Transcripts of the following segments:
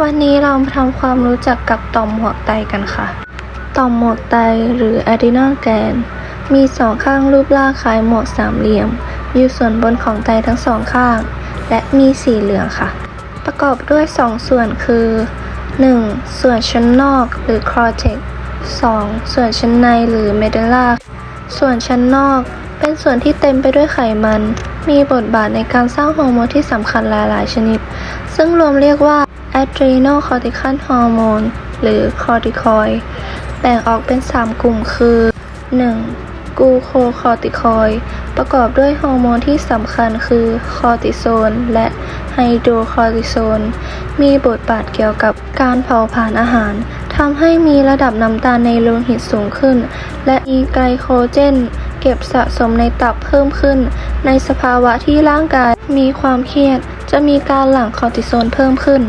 วันนี้เราทำความรู้จักกับต่อมหมวกไตกันค่ะ ต่อมหมวกไตหรือ adrenal gland มีสองข้างรูปร่างคล้ายหมวกสามเหลี่ยม อยู่ส่วนบนของไตทั้งสองข้าง และมีสีเหลืองค่ะ ประกอบด้วยสองส่วนคือ 1. ส่วนชั้นนอกหรือ cortex 2. ส่วนชั้นในหรือ medulla ส่วนชั้นนอกเป็นส่วนที่เต็มไปด้วยไขมัน มีบทบาทในการสร้างฮอร์โมนที่สำคัญหลาย ๆ ชนิด ซึ่งรวมเรียกว่า adrenal cortical hormone หรือ corticoid แบ่งออกเป็น 3 กลุ่มคือ 1. กูโคคอร์ติคอยประกอบด้วยฮอร์โมนที่สำคัญคือคอร์ติโซนและไฮโดรคอร์ติโซน มีบทบาทเกี่ยวกับการเผาผลาญอาหารทำให้มีระดับน้ำตาลในโลหิตสูงขึ้น และมีไกลโคเจน เก็บสะสมในตับเพิ่มขึ้น ในสภาวะที่ร่างกายมีความเครียด จะมีการหลั่งคอร์ติโซนเพิ่มขึ้น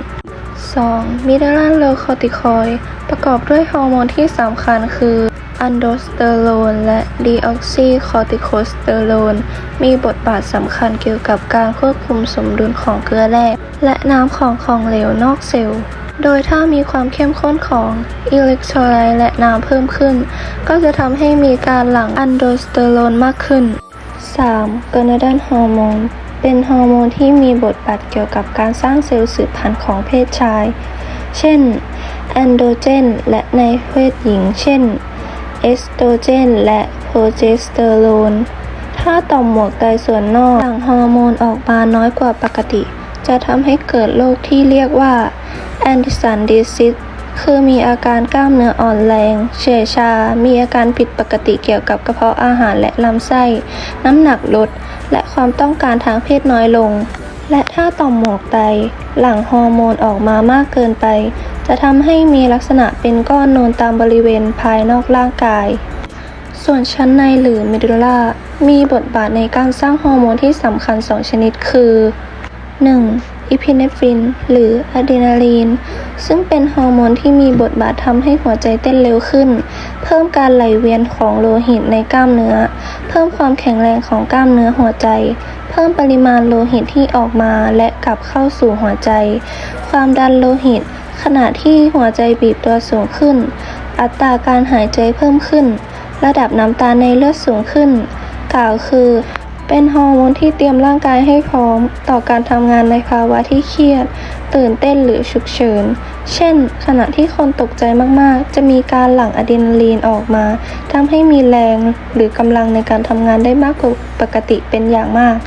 2. มิเดลันโลคอร์ติคอยประกอบด้วยฮอร์โมนที่สำคัญคืออันโดสเตอโรนและดีออกซิคอติโคสเตอโรนมีบทบาทสำคัญเกี่ยวกับการควบคุมสมดุลของเกลือแร่และน้ำของของเหลวนอกเซลล์ โดยถ้ามีความเข้มข้นของอิเล็กโทรไลต์และน้ำเพิ่มขึ้น ก็จะทำให้มีการหลั่งอันโดสเตอโรนมากขึ้น 3. กอร์เนดันฮอร์โมน เป็นฮอร์โมนที่มีบทบาทเกี่ยวกับการสร้างเซลล์สืบพันธุ์ของเพศชาย เช่น แอนโดเจน และในเพศหญิง เช่น เอสโตรเจน และโปรเจสเตอโรน ถ้าต่อมหมวกไตส่วนนอกหลั่งฮอร์โมนออกมาน้อยกว่าปกติ จะทำให้เกิดโรคที่เรียกว่าแอนดิสันดิซิส คือมีอาการกล้ามเนื้ออ่อนแรง เฉยชา มีอาการผิดปกติเกี่ยวกับกระเพาะอาหารและลำไส้ น้ำหนักลด และความต้องการทางเพศน้อยลง และถ้าต่อมหมวกไต หลั่งฮอร์โมนออกมามากเกินไป จะทำให้มีลักษณะเป็นก้อนนูนตามบริเวณภายนอกร่างกาย ส่วนชั้นในหรือเมดูล l ามีบทบาทในการสร้างฮอร์โมนที่สำคัญ 2 ชนิดคือ 1. อิพิเนฟริน หรืออะดรีนาลีน ซึ่งเป็นฮอร์โมนที่มีบทบาททำให้หัวใจเต้นเร็วขึ้น เพิ่มการไหลเวียนของโลหิตในกล้ามเนื้อ เพิ่มความแข็งแรงของกล้ามเนื้อหัวใจ เพิ่มปริมาณโลหิตที่ออกมาและกลับเข้าสู่หัวใจ ความดันโลหิต ขณะที่หัวใจบีบตัวสูงขึ้น อัตราการหายใจเพิ่มขึ้น ระดับน้ำตาลในเลือดสูงขึ้น กล่าวคือเป็นฮอร์โมนที่เตรียมร่างกายให้พร้อม ต่อการทำงานในภาวะที่เครียด ตื่นเต้นหรือฉุกเฉิน เช่น ขณะที่คนตกใจมากๆ จะมีการหลั่งอะดรีนาลีนออกมาทำให้มีแรงหรือกำลังในการทำงานได้มากกว่าปกติเป็นอย่างมาก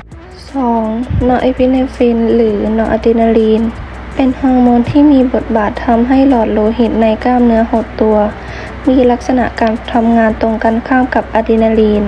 2. นอร์เอพิเนฟริน หรือนอร์อะดรีนาลีน เป็นฮอร์โมนที่มีบทบาททำให้หลอดโลหิตในกล้ามเนื้อหดตัว มีลักษณะการทำงานตรงกันข้ามกับอะดรีนาลีน